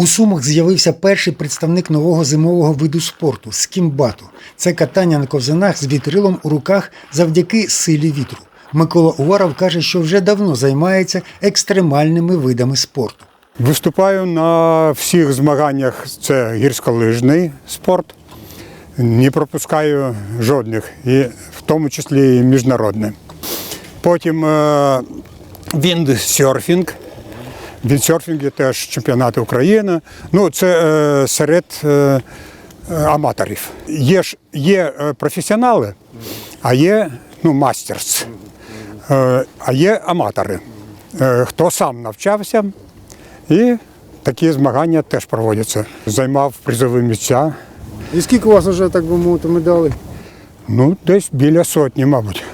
У Сумах з'явився перший представник нового зимового виду спорту скімбату. Це катання на ковзанах з вітрилом у руках завдяки силі вітру. Микола Уваров каже, що вже давно займається екстремальними видами спорту. Виступаю на всіх змаганнях. Це гірськолижний спорт. Не пропускаю жодних, і в тому числі і міжнародне. Потім е, віндсерфінг. Віндсерфінг теж чемпіонати України. Ну, це е, серед е, е, аматорів. Є ж є е, професіонали, а є ну, мастерс, е, а є аматори. Е, хто сам навчався, і такі змагання теж проводяться. Займав призові місця. І скільки у вас вже, так би мовити, медалей? Ну, десь біля сотні, мабуть.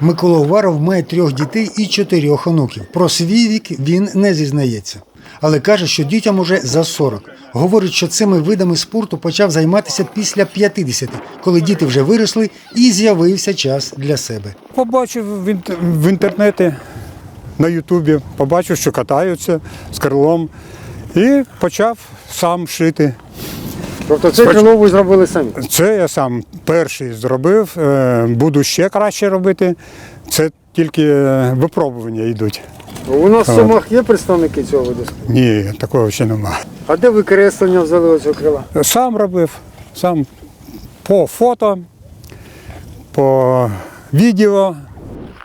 Микола Уваров має трьох дітей і чотирьох онуків. Про свій вік він не зізнається. Але каже, що дітям уже за 40. Говорить, що цими видами спорту почав займатися після 50, коли діти вже виросли і з'явився час для себе. Побачив в, інт- в інтернеті на Ютубі, побачив, що катаються з крилом, і почав сам шити. Тобто це Споч- ви зробили самі. Це я сам перший зробив, е, буду ще краще робити. Це тільки е, випробування йдуть. У нас в Сумах є представники цього виду? Ні, такого ще немає. А де ви креслення взяли оцього крила? Сам робив, сам по фото, по відео.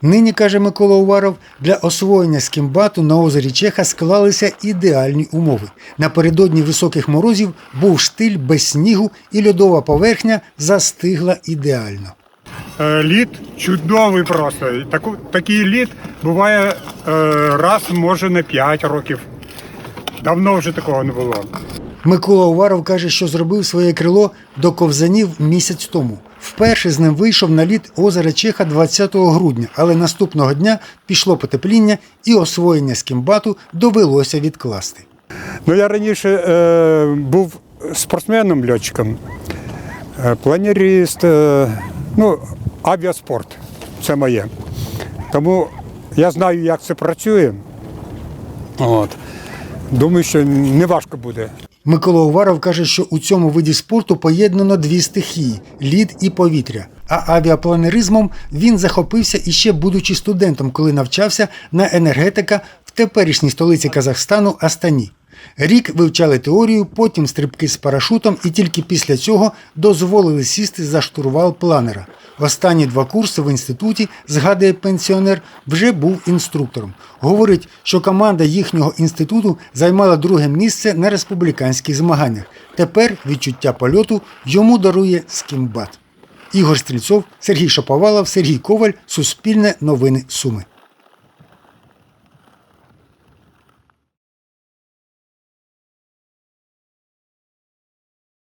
Нині, каже Микола Уваров, для освоєння скімбату на озері Чеха склалися ідеальні умови. Напередодні високих морозів був штиль без снігу і льодова поверхня застигла ідеально. Е, Лід чудовий просто. Таку- такий лід буває е, раз, може, на 5 років. Давно вже такого не було. Микола Уваров каже, що зробив своє крило до ковзанів місяць тому. Вперше з ним вийшов на лід озера Чеха 20 грудня, але наступного дня пішло потепління і освоєння скімбату довелося відкласти. Ну, я раніше е, був спортсменом льотчиком, е, планеріст, е, ну, авіаспорт це моє. Тому я знаю, як це працює. От. Думаю, що не важко буде. Микола Уваров каже, що у цьому виді спорту поєднано дві стихії лід і повітря. А авіапланеризмом він захопився іще будучи студентом, коли навчався на енергетика в теперішній столиці Казахстану Астані. Рік вивчали теорію, потім стрибки з парашутом, і тільки після цього дозволили сісти за штурвал планера. Останні два курси в інституті, згадує пенсіонер, вже був інструктором. Говорить, що команда їхнього інституту займала друге місце на республіканських змаганнях. Тепер відчуття польоту йому дарує скімбат. Ігор Стрільцов, Сергій Шаповалов, Сергій Коваль, Суспільне новини Суми.